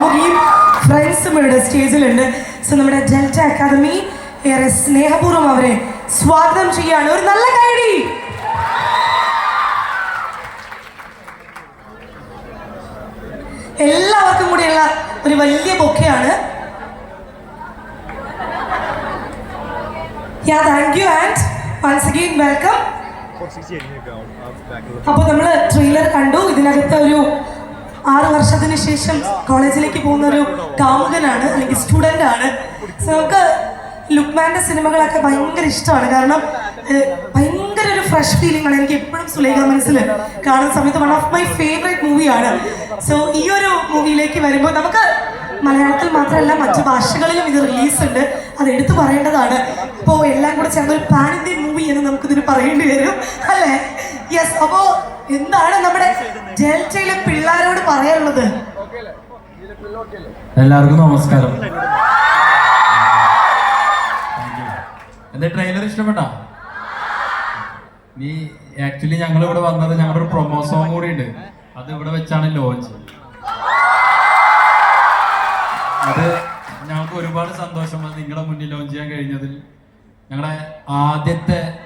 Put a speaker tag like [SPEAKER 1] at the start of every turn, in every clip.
[SPEAKER 1] ഫ്രണ്ട്സും ഇവിടെ സ്റ്റേജിലുണ്ട്. സോ നമ്മുടെ ഡെൽറ്റ അക്കാദമി ഏറെ സ്നേഹപൂർവം അവരെ സ്വാഗതം ചെയ്യാണ് ഒരു നല്ല കൈഡി എല്ലാവർക്കും കൂടിയുള്ള ഒരു വലിയ ബൊക്കെയാണ്. Yeah thank you and once again welcome അപ്പോൾ നമ്മൾ ട്രെയിലർ കണ്ടു. ഇതിനകത്ത് ഒരു ആറ് വർഷത്തിന് ശേഷം കോളേജിലേക്ക് പോകുന്ന ഒരു കാമുകനാണ് അല്ലെങ്കിൽ സ്റ്റുഡന്റ് ആണ്. സോ നമുക്ക് ലുക്മാന്റെ സിനിമകളൊക്കെ ഭയങ്കര ഇഷ്ടമാണ്. കാരണം ഭയങ്കര ഒരു ഫ്രഷ് ഫീലിംഗ് ആണ്. എനിക്ക് എപ്പോഴും സുലേഖ മനസ്സിൽ കാണുന്ന സമയത്ത് വൺ ഓഫ് മൈ ഫേവറേറ്റ് മൂവിയാണ് സോ ഈ ഒരു മൂവിയിലേക്ക് വരുമ്പോൾ നമുക്ക് മലയാളത്തിൽ മാത്രമല്ല മറ്റു ഭാഷകളിലും ഇത് റിലീസ് ഉണ്ട് അത് എടുത്തു പറയേണ്ടതാണ്. ഇപ്പോൾ എല്ലാം കൂടെ ചേർന്ന ഒരു പാൻ ഇന്ത്യൻ മൂവി എന്ന് നമുക്കിതിന് പറയേണ്ടി വരും. അല്ലേ? യെസ് അപ്പോ എന്താണ് നമ്മുടെ ഡെൽറ്റയിലെ പിള്ളേരോട് പറയാനുള്ളത്?
[SPEAKER 2] എല്ലാവർക്കും നമസ്കാരം. എന്റെ ട്രെയിലർ ഇഷ്ടപ്പെട്ടാ? നീ ആക്ച്വലി ഞങ്ങൾ ഇവിടെ വന്നത് ഞങ്ങളുടെ ഒരു പ്രൊമോ കൂടി ഉണ്ട് അത് ഇവിടെ വെച്ചാണ് ലോഞ്ച് അത് ഞങ്ങൾക്ക് ഒരുപാട് സന്തോഷം നിങ്ങളുടെ മുന്നിൽ ലോഞ്ച് ചെയ്യാൻ കഴിഞ്ഞതിൽ. ഞങ്ങളുടെ ആദ്യത്തെ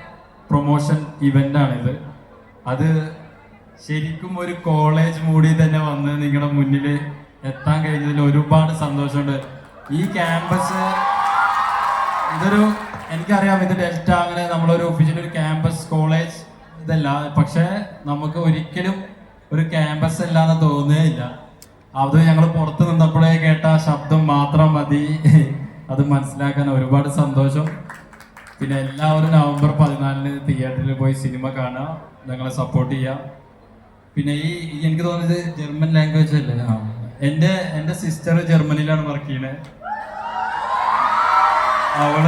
[SPEAKER 2] പ്രൊമോഷൻ ഇവന്റ് ആണിത്. അത് ശരിക്കും ഒരു കോളേജ് മൂടി തന്നെ വന്ന് നിങ്ങളുടെ മുന്നിൽ എത്താൻ കഴിഞ്ഞതിൽ ഒരുപാട് സന്തോഷമുണ്ട്. ഈ ക്യാമ്പസ് ഇതൊരു എനിക്കറിയാം ഇത് ഡെൽറ്റ അങ്ങനെ നമ്മളൊരു ഒഫീഷ്യൽ ഒരു ക്യാമ്പസ് കോളേജ് ഇതല്ല. പക്ഷേ നമുക്ക് ഒരിക്കലും ഒരു ക്യാമ്പസ് അല്ലാന്ന് തോന്നുകയില്ല. അത് ഞങ്ങൾ പുറത്ത് നിന്നപ്പോഴേ കേട്ട ശബ്ദം മാത്രം മതി. അത് മനസ്സിലാക്കാൻ ഒരുപാട് സന്തോഷം. പിന്നെ എല്ലാവരും നവംബർ പതിനാലിന് തിയേറ്ററിൽ പോയി സിനിമ കാണുക. ഞങ്ങളെ സപ്പോർട്ട് ചെയ്യുക. പിന്നെ ഈ എനിക്ക് തോന്നുന്നത് ജർമ്മൻ ലാംഗ്വേജ് അല്ലേ? ആ. എന്റെ എന്റെ സിസ്റ്റർ ജർമ്മനിയിലാണ് വർക്ക് ചെയ്യുന്നത് അവൾ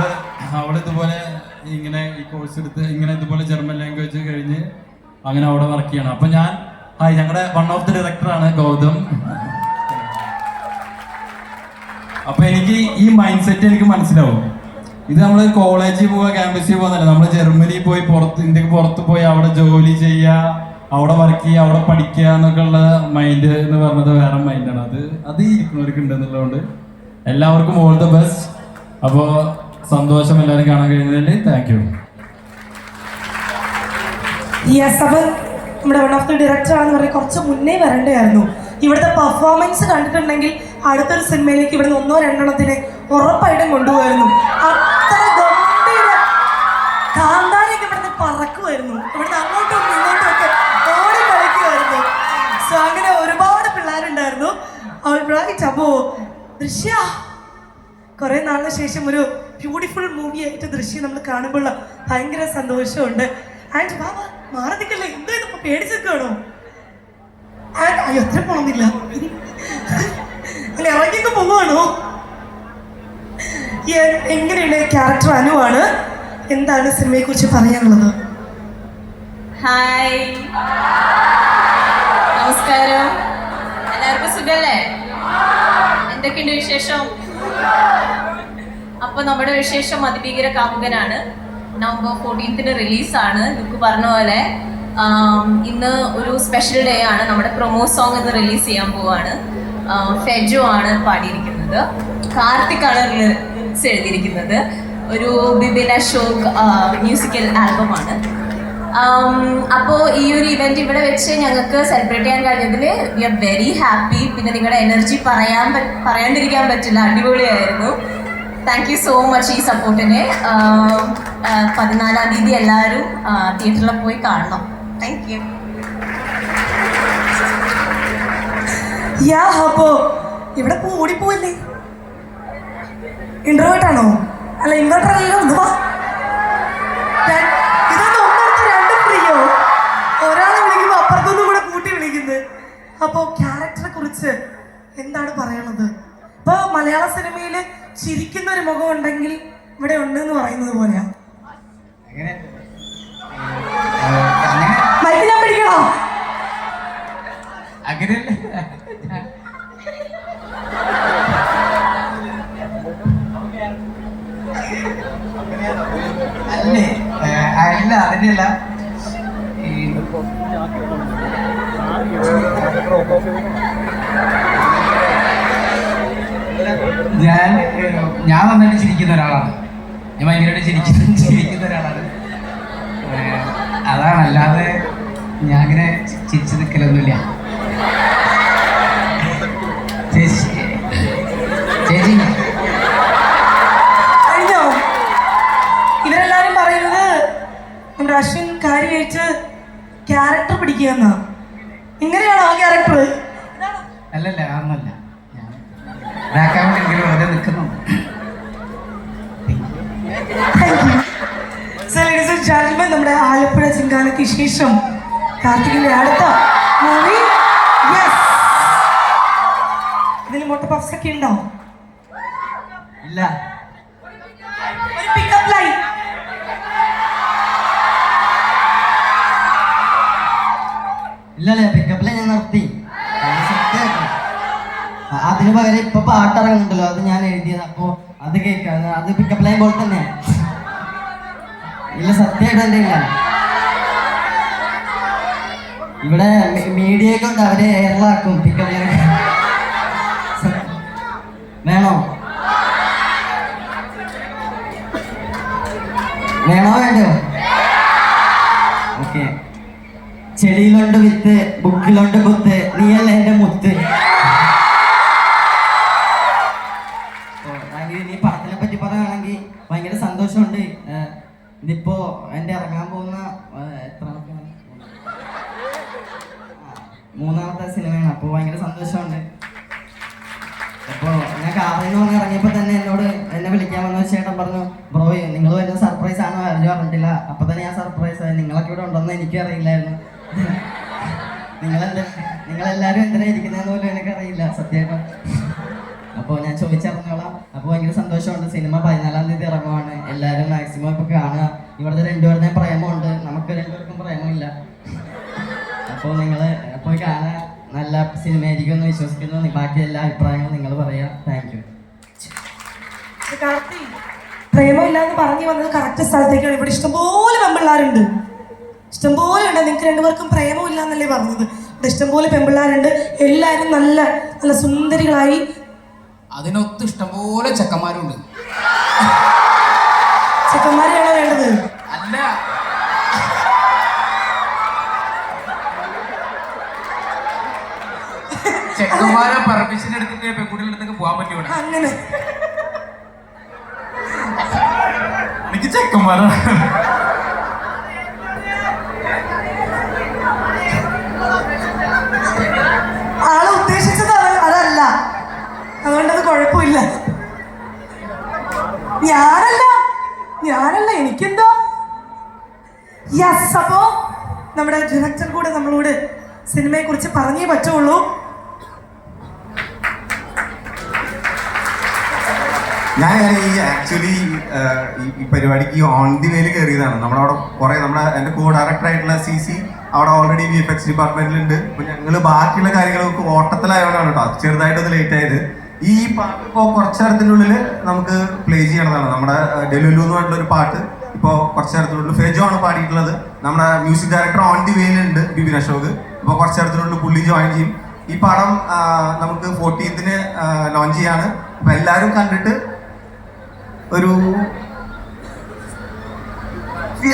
[SPEAKER 2] അവൾ ഇതുപോലെ ഇങ്ങനെ ഈ കോഴ്സ് എടുത്ത് ഇങ്ങനെ ഇതുപോലെ ജർമ്മൻ ലാംഗ്വേജ് കഴിഞ്ഞ് അങ്ങനെ അവിടെ വർക്ക് ചെയ്യണം. അപ്പൊ ഞാൻ ഹായ് ഞങ്ങളുടെ വൺ ഓഫ് ദി ഡയറക്ടറാണ് ഗൗതം. അപ്പൊ എനിക്ക് ഈ മൈൻഡ് സെറ്റ് എനിക്ക് മനസ്സിലാവും. ഇത് നമ്മൾ കോളേജിൽ പോവുക ക്യാമ്പസിൽ പോകുന്നല്ല നമ്മൾ ജർമ്മനിയിൽ പോയി പുറത്ത് ഇന്ത്യയ്ക്ക് പുറത്ത് പോയി അവിടെ ജോലി ചെയ്യുക അവിടെ വർക്ക് ചെയ്യുക അവിടെ പഠിക്കുക എന്നൊക്കെ ഉള്ള മൈൻഡ് എന്ന് പറഞ്ഞത് വേറെ മൈൻഡാണ് അത് അത് ഇരിക്കുന്നവർക്ക് ഉണ്ടെന്നുള്ളതുകൊണ്ട് എല്ലാവർക്കും ഓൾ ദ ബെസ്റ്റ് അപ്പോൾ സന്തോഷം എല്ലാവരും കാണാൻ കഴിഞ്ഞതിൽ താങ്ക് യു
[SPEAKER 1] നമ്മുടെ വൺ ഓഫ് ദി ഡയറക്ടർ ആണെന്ന് പറഞ്ഞാൽ കുറച്ച് മുന്നേ വരണ്ടായിരുന്നു ഇവിടുത്തെ പെർഫോമൻസ് കണ്ടിട്ടുണ്ടെങ്കിൽ അടുത്തൊരു സിനിമയിലേക്ക് ഇവിടുന്ന് ഒന്നോ രണ്ടെണ്ണത്തിന് ഉറപ്പായിട്ടും കൊണ്ടുപോയിരുന്നു. അത്ര ഗംഭീര കാന്താരയൊക്കെ ഇവിടുന്ന് പറക്കുമായിരുന്നു. ഇവിടുന്ന് അങ്ങോട്ടും ഇങ്ങോട്ടും ഒക്കെ ഓടി കളിക്കുമായിരുന്നു. സോ അങ്ങനെ ഒരുപാട് പിള്ളേരുണ്ടായിരുന്നു. റൈറ്റ് അപ്പോൾ ദൃശ്യ കുറെ നാളിന് ശേഷം ഒരു ബ്യൂട്ടിഫുൾ മൂവി ആയിട്ട് ദൃശ്യം നമ്മൾ കാണുമ്പോൾ ഭയങ്കര സന്തോഷമുണ്ട്. ആൻഡ് ബാബ മാറി നിൽക്കല്ലേ? ഇതിപ്പോ പേടിച്ചേക്കാണോ ആൻഡ് അയ്യോ അത്ര പോണമെന്നില്ല അങ്ങനെ ഇറങ്ങിക്ക് പോവാണോ. എങ്ങനെയുള്ള ക്യാരക്ടർ അനുവാണ് എന്താണ് സിനിമയെ കുറിച്ച് പറയാനുള്ളത്?
[SPEAKER 3] ഹായ് നമസ്കാരം. എല്ലാവർക്കും സുഖല്ലേ? എന്തൊക്കെയുണ്ട് വിശേഷം? അപ്പൊ നമ്മുടെ വിശേഷം അതിഭീകര കാമുകനാണ്. നവംബർ ഫോർട്ടീൻത്തിന് റിലീസാണ് ബുക്ക് പറഞ്ഞ പോലെ ഇന്ന് ഒരു സ്പെഷ്യൽ ഡേ ആണ്. നമ്മുടെ പ്രൊമോ സോങ് ഇന്ന് റിലീസ് ചെയ്യാൻ പോവാണ്. ഫെജോ ആണ് പാടിയിരിക്കുന്നത്. കാർത്തിക് ആണ് ലിറിക്സ് എഴുതിയിരിക്കുന്നത്. ഒരു ബിബിൻ അശോക് മ്യൂസിക്കൽ ആൽബമാണ് അപ്പോൾ ഈ ഒരു ഇവന്റ് ഇവിടെ വെച്ച് ഞങ്ങൾക്ക് സെലിബ്രേറ്റ് ചെയ്യാൻ കഴിഞ്ഞതിൽ വി ആർ വെരി ഹാപ്പി പിന്നെ നിങ്ങളുടെ എനർജി പറയാൻ പറയാണ്ടിരിക്കാൻ പറ്റില്ല. അടിപൊളിയായിരുന്നു. താങ്ക് യു സോ മച്ച് ഈ സപ്പോർട്ടിന് പതിനാലാം തീയതി എല്ലാവരും തിയേറ്ററിൽ പോയി കാണണം. താങ്ക് യു
[SPEAKER 1] യാ അപ്പോ ഇവിടെ കൂടി ഓടിപ്പോവല്ലേ? ഇൻട്രോവേർട്ട് ആണോ? അല്ല ഇൻവെർട്ടർ അല്ലല്ലോ ഒന്ന് വാ. ഒന്നടുത്ത് രണ്ടും ഫ്രീയോ? ഒരാളെ വിളിക്കുമ്പോൾ അപ്പുറത്തൊന്നും കൂടെ കൂട്ടി വിളിക്കുന്നത് അപ്പോൾ ക്യാരക്ടറെ കുറിച്ച് എന്താണ് പറയാനുള്ളത് ഇപ്പോൾ മലയാള സിനിമയിൽ ചിരിക്കുന്ന ഒരു മുഖം ഉണ്ടെങ്കിൽ ഇവിടെ ഉണ്ട് എന്ന് പറയുന്നത് പോലെയാ.
[SPEAKER 4] അങ്ങനെ?
[SPEAKER 1] പിടിക്കണോ?
[SPEAKER 4] അങ്ങനെയല്ല അല്ല അതിനല്ല. ഞാൻ ഞാൻ നന്നായിട്ട് ചിരിക്കുന്ന ഒരാളാണ്. ഞാൻ ഭയങ്കരമായിട്ട് ചിരിക്കുന്ന ചിരിക്കുന്ന ഒരാളാണ്. അതാണ് അല്ലാതെ ഞാൻ അങ്ങനെ ചിരിച്ചു നിൽക്കലൊന്നുമില്ല ചേച്ചി ചേച്ചി
[SPEAKER 1] അശ്വിൻ കാര്യം കഴിച്ച് ക്യാരക്ടർ പിടിക്കുന്ന ഇങ്ങനെയാണോ ആ ക്യാരക്ടർ
[SPEAKER 4] അല്ലല്ല
[SPEAKER 1] അന്നല്ല നമ്മുടെ ആലപ്പുഴ ചിങ്കാലയ്ക്ക് ശേഷം കാർത്തികിന്റെ അടുത്ത മൂവി ഇതിൽ മുട്ട പഫ്സ് ഒക്കെ ഉണ്ടോ?
[SPEAKER 4] ഇല്ല.
[SPEAKER 5] ഇല്ലല്ലേ പിക്കപ്പിലെ ഞാൻ നിർത്തി. അതിന് പകരം ഇപ്പൊ പാട്ടിറങ്ങുന്നുണ്ടല്ലോ. അത് ഞാൻ എഴുതിയത്. അപ്പോ അത് കേൾക്കാം. അത് പിക്കപ്പ് ലൈൻ പോലെ തന്നെ. ഇല്ല സത്യമായിട്ട് എന്റെ ഇല്ല. ഇവിടെ മീഡിയ ഒക്കെ ഉണ്ട്. അവരെ എയറിലാക്കും പിക്കപ്പ് ലൈൻ വേണോ? വേണോ വേണ്ടോ ചെടിയിലുണ്ട് വിത്ത് ബുക്കിലുണ്ട് കുത്ത് നീയല്ല എന്റെ മുത്ത്? നീ പടത്തിനെ പറ്റി പറയുകയാണെങ്കിൽ ഭയങ്കര സന്തോഷമുണ്ട്. ഇന്നിപ്പോ എന്റെ ഇറങ്ങാൻ പോകുന്ന എത്ര മൂന്നാമത്തെ സിനിമയാണ്. അപ്പോൾ ഭയങ്കര സന്തോഷമുണ്ട്. അപ്പോൾ ഞാൻ കാറിൽ നിന്ന് വന്ന് ഇറങ്ങിയപ്പോൾ തന്നെ എന്നോട് എന്നെ വിളിക്കാൻ വന്ന ചേട്ടൻ പറഞ്ഞു ബ്രോ നിങ്ങൾ വരുന്ന സർപ്രൈസ് ആണോ? ആരും പറഞ്ഞിട്ടില്ല. അപ്പൊ തന്നെ ഞാൻ സർപ്രൈസ് ആയി. നിങ്ങളൊക്കെ ഇവിടെ ഉണ്ടെന്ന് എനിക്കും അറിയില്ലായിരുന്നു. നിങ്ങളെന്താ? നിങ്ങളെല്ലാവരും എന്തിനാ ഇരിക്കുന്നതെന്ന് പോലും എനിക്കറിയില്ല സത്യം അപ്പോൾ ഞാൻ ചോദിച്ചറിഞ്ഞോളാം. അപ്പോൾ ഭയങ്കര സന്തോഷമുണ്ട്. സിനിമ പതിനാലാം തീയതി ഇറങ്ങുവാണ്. എല്ലാവരും മാക്സിമം ഇപ്പോൾ കാണുക. ഇവിടുത്തെ രണ്ടുപേരുടെ പ്രേമമുണ്ട്. നമുക്ക് രണ്ടുപേർക്കും പ്രേമമില്ല. അപ്പോൾ നിങ്ങൾ പോയി കാണുക. നല്ല സിനിമയായിരിക്കും എന്ന് വിശ്വസിക്കുന്നു ബാക്കി എല്ലാ അഭിപ്രായങ്ങളും നിങ്ങൾ പറയാം. താങ്ക് യു
[SPEAKER 1] പ്രേമമില്ല എന്ന് പറഞ്ഞു വന്നത് കറക്റ്റ് സ്ഥലത്തേക്കാണ്. ഇവിടെ ഇഷ്ടംപോലെ പെമ്പിള്ളാരുണ്ട് ഇഷ്ടംപോലെ ഉണ്ട്. നിങ്ങൾക്ക് രണ്ടുപേർക്കും പ്രേമമില്ല എന്നല്ലേ പറഞ്ഞത്. ഇവിടെ ഇഷ്ടംപോലെ പെമ്പിള്ളാരുണ്ട്. എല്ലാവരും നല്ല നല്ല സുന്ദരികളായി.
[SPEAKER 4] അതിനൊത്ത് ഇഷ്ടംപോലെ ചെക്കന്മാരുണ്ട്.
[SPEAKER 1] ചെക്കന്മാരെയാണോ വേണ്ടത്?
[SPEAKER 4] അല്ല. ചെക്കന്മാരെ പെർമിഷൻ എടുത്തിട്ട് പെൺകുട്ടികളുടെ അടുത്തേക്ക് പോകാൻ പറ്റുമോ
[SPEAKER 1] അങ്ങനെ.
[SPEAKER 2] എനിക്ക് ചെക്കന്മാരാണ്
[SPEAKER 1] ഞാനല്ല. ഞാനല്ല എനിക്കെന്തോ? യെസ് അപ്പോ നമ്മുടെ ഡയറക്ടർ കൂടെ നമ്മളോട് സിനിമയെ കുറിച്ച് പറഞ്ഞേ പറ്റുള്ളൂ.
[SPEAKER 6] ഞാൻ ഈ ആക്ച്വലി ഈ പരിപാടിക്ക് ഓൺ ദി വേയിൽ കയറിയതാണ് നമ്മളവിടെ കുറെ നമ്മുടെ എന്റെ കോ ഡയറക്ടർ ആയിട്ടുള്ള സി സി അവിടെ ഓൾറെഡി വി എഫ് എക്സ് ഡിപ്പാർട്ട്മെന്റിലുണ്ട് അപ്പൊ ഞങ്ങൾ ബാക്കിയുള്ള കാര്യങ്ങളൊക്കെ ഓട്ടത്തിലായതുകൊണ്ടാണ് കേട്ടോ. ചെറുതായിട്ടൊന്ന് ലേറ്റ് ആയത്. ഈ പാട്ട് ഇപ്പോൾ കുറച്ച് നേരത്തിനുള്ളിൽ നമുക്ക് പ്ലേ ചെയ്യണതാണ്. നമ്മുടെ ഡെലുലു എന്ന് പറഞ്ഞിട്ടുള്ള ഒരു പാട്ട് ഇപ്പോൾ കുറച്ച് നേരത്തിനുള്ളിൽ ഫെജോ ആണ് പാടിയിട്ടുള്ളത്. നമ്മുടെ മ്യൂസിക് ഡയറക്ടർ ഓൺ ദി വേയിലുണ്ട് ബിബിൻ അശോക്. ഇപ്പോൾ കുറച്ച് നേരത്തിനുള്ളിൽ പുള്ളി ജോയിൻ ചെയ്യും. ഈ പടം നമുക്ക് ഫോർട്ടീൻത്തിന് ലോഞ്ച് ചെയ്യാണ്. അപ്പം എല്ലാവരും കണ്ടിട്ട് ഒരു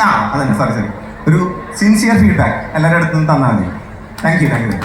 [SPEAKER 6] ആ അതന്നെ സോറി സോറി ഒരു സിൻസിയർ ഫീഡ്ബാക്ക് എല്ലാവരുടെ അടുത്തുനിന്ന് തന്നാൽ മതി. Thank you thank you